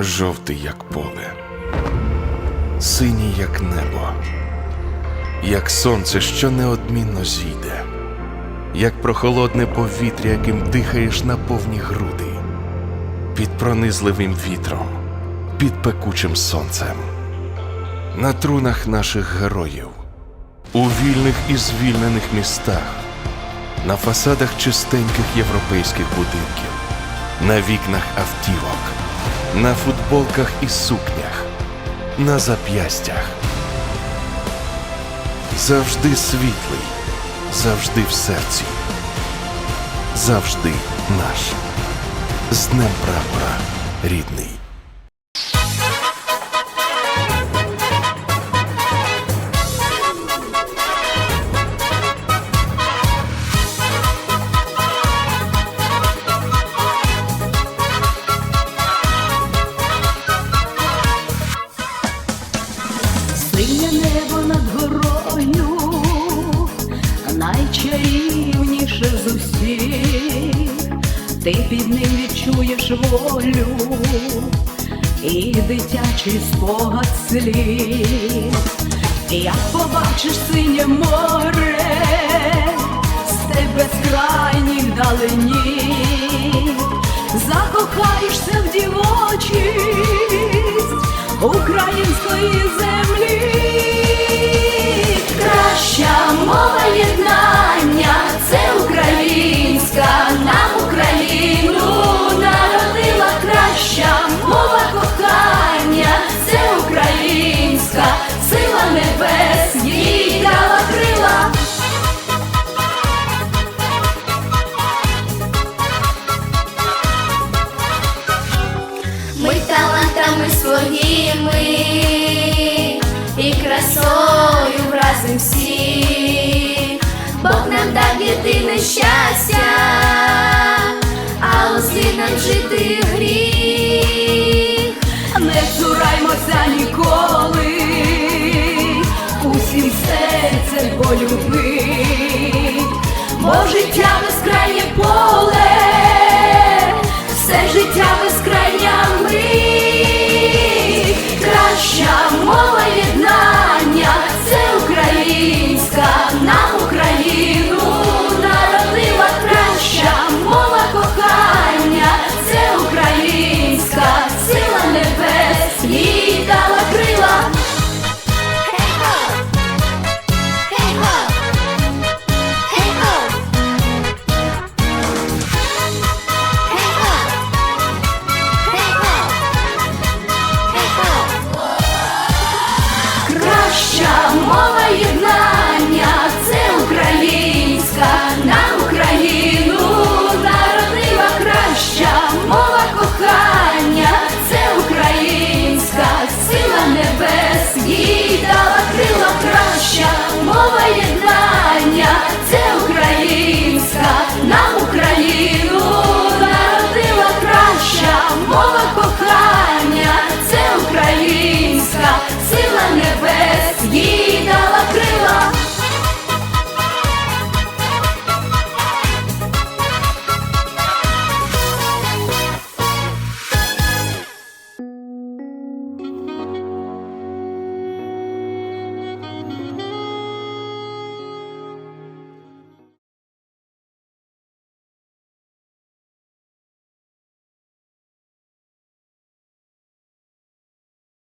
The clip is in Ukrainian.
жовтий, як поле, синій, як небо, як сонце, що неодмінно зійде, як прохолодне повітря, яким дихаєш на повні груди, під пронизливим вітром, під пекучим сонцем, на трунах наших героїв, у вільних і звільнених містах, на фасадах чистеньких європейських будинків, на вікнах автівок, на футболках і сукнях, на зап'ястях. Завжди світлий, завжди в серці, завжди наш. З Днем прапора, рідний. Найчарівніше з усіх, ти під ним відчуєш волю і дитячий спогад слів. Як побачиш синє море, з тебе вдалині, закохаєшся дорогі ми і красою вразим всі, Бог нам дав єдине щастя, а усі нам жити гріх, не цураймося ніколи, усім серцем полюби, бо життя безкрайнє поле.